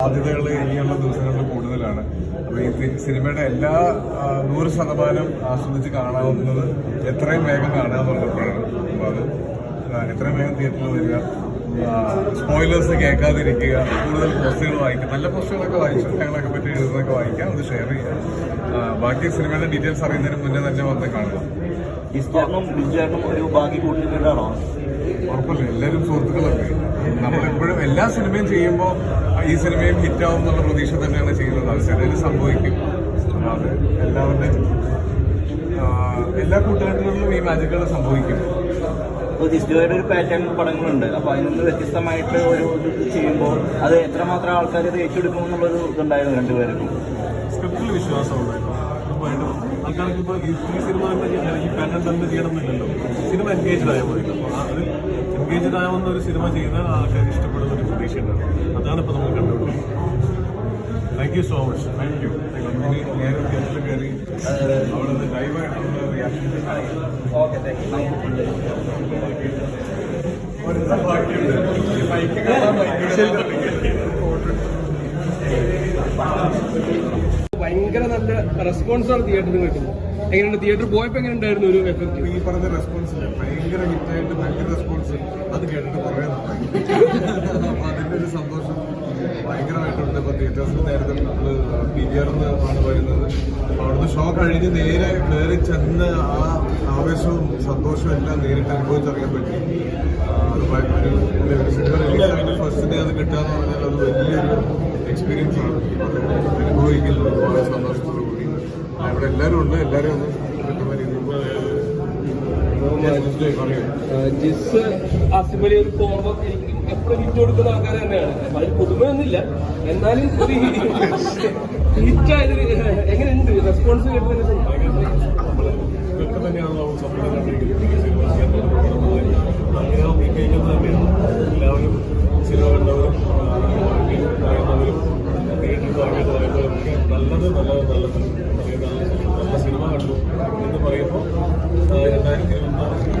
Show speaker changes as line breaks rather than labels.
സാധ്യതകൾ ഇനിയുള്ള ദിവസങ്ങളിൽ കൂടുതലാണ്. അപ്പോൾ ഈ സിനിമയുടെ എല്ലാ നൂറ് ശതമാനം ആസ്വദിച്ച് കാണാവുന്നത് എത്രയും വേഗം കാണാമെന്നുള്ളപ്പോഴാണ് അപ്പോൾ അത് എത്രയും വേഗം തിയേറ്ററിൽ വരിക. സ്പോയിലേഴ്സ് കേൾക്കാതിരിക്കുക. കൂടുതൽ പോസ്റ്റുകൾ വായിക്കുക. നല്ല പോസ്റ്റുകളൊക്കെ വായിച്ചു ഞങ്ങളൊക്കെ പറ്റി എഴുതുന്നതൊക്കെ വായിക്കാം. അത് ഷെയർ ചെയ്യുക ബാക്കി സിനിമയുടെ ഡീറ്റെയിൽസ് അറിയുന്നതിന് മുന്നേ തന്നെ വന്ന് കാണുക.
ഈ സ്വർണം ബിജു ഒരു ബാക്കി കൂട്ടിയിട്ടുണ്ടാണോ
ഉറപ്പല്ലേ? എല്ലാവരും സുഹൃത്തുക്കളല്ലേ നമ്മളെപ്പോഴും എല്ലാ സിനിമയും ചെയ്യുമ്പോൾ ഈ സിനിമയും ഹിറ്റാവും എന്നുള്ള പ്രതീക്ഷ തന്നെയാണ് ചെയ്യുന്നത് അത് ചിലതിൽ സംഭവിക്കും. അത്. എല്ലാവരുടെയും എല്ലാ കൂട്ടുകാരികളിലും ഈ മാജിക്കുകൾ സംഭവിക്കും.
ഇപ്പോൾ ഒരു പാറ്റേൺ പടങ്ങളുണ്ട്. അപ്പോൾ അതിൽ നിന്ന് വ്യത്യസ്തമായിട്ട് ഒരു ഇത് ചെയ്യുമ്പോൾ അത് എത്രമാത്രം ആൾക്കാർ ഇത് ഏറ്റെടുക്കും എന്നുള്ളൊരു ഇതുണ്ടായിരുന്നു രണ്ടുപേർക്കും.
സ്ക്രിപ്റ്റിൽ വിശ്വാസം ഉണ്ടായിരുന്നു ഉറപ്പായിട്ടും ആൾക്കാർക്ക് ഇപ്പോൾ ഈ സിനിമ തന്നെ ചെയ്യണം, ഈ പാനൽ തന്നെ ചെയ്യണമെന്നില്ലല്ലോ. സിനിമ എൻഗേജ്ഡ് ആയ അപ്പോൾ അത് എൻഗേജ്ഡ് ആവുന്ന ഒരു സിനിമ ചെയ്താൽ ആൾക്കാർക്ക് ഇഷ്ടപ്പെടുന്ന ഒരു പ്രതീക്ഷയുണ്ടാവും അതാണ് ഇപ്പോൾ നമ്മൾ കണ്ടുകൊണ്ടിരിക്കുന്നത് thank you so much thank you
നേരെ തിയേറ്ററിൽ കയറി അവിടെ നിന്ന് ലൈവായിട്ടുള്ള റിയാക്ഷൻ
ഓക്കെ താങ്ക് യു
ഭയങ്കര റെസ്പോൺസ് ആണ് തിയേറ്ററിൽ കിട്ടുന്നത്. എങ്ങനെയുണ്ട്? തിയേറ്ററിൽ പോയപ്പോ എങ്ങനെ ഉണ്ടായിരുന്നു ഒരു എഫക്ട്
ഈ പറഞ്ഞ റെസ്പോൺസ് ഭയങ്കര ഹിറ്റായിട്ട് ഭയങ്കര റെസ്പോൺസ് അത് കേട്ടിട്ട് കുറേ അതിന്റെ ഒരു സന്തോഷം ഭയങ്കരമായിട്ടുണ്ട്. ഇപ്പൊ തിയേറ്റേഴ്സിൽ നേരത്തെ നമ്മൾ പി വി ആറിന്ന് ആണ് വരുന്നത് അവിടുന്ന് ഷോ കഴിഞ്ഞ് നേരെ കയറി ചെന്ന് ആ ആവേശവും സന്തോഷവും എല്ലാം നേരിട്ട് അനുഭവിച്ചറിയാൻ പറ്റി. അത് ഒരു ഫസ്റ്റ് ഡേ അത് കിട്ടുക എന്ന് പറഞ്ഞാൽ അത് വലിയൊരു എക്സ്പീരിയൻസ് ആണ്. അത് അനുഭവിക്കുന്നത് വളരെ സന്തോഷത്തോടു കൂടി. ഇവിടെ എല്ലാവരും ഉണ്ട്. എല്ലാവരും ഒന്ന്
കൊടുക്കുന്ന തന്നെയാണ്. പുതുമയൊന്നുമില്ല. എന്നാലും റെസ്പോൺസ്
ഇതൊക്കെ തന്നെയാണ് നമ്മൾ സ്വപ്നം കണ്ടിരിക്കുന്നത് ഈ സിനിമ ചെയ്യാൻ തുടങ്ങുന്നത് അങ്ങനെ വിജയിക്കുന്നത് തന്നെയാണ് എല്ലാവരും സിനിമ കണ്ടവരും ആ, പറയുന്നവരും തിയേറ്ററിൽ വാങ്ങിയത് പറയുന്നവരൊക്കെ നല്ലത് നല്ലത് നല്ലത് അല്ലെങ്കിൽ നല്ല നല്ല കണ്ടു എന്ന് പറയുമ്പോൾ രണ്ടായിരത്തി ഇരുപത്തി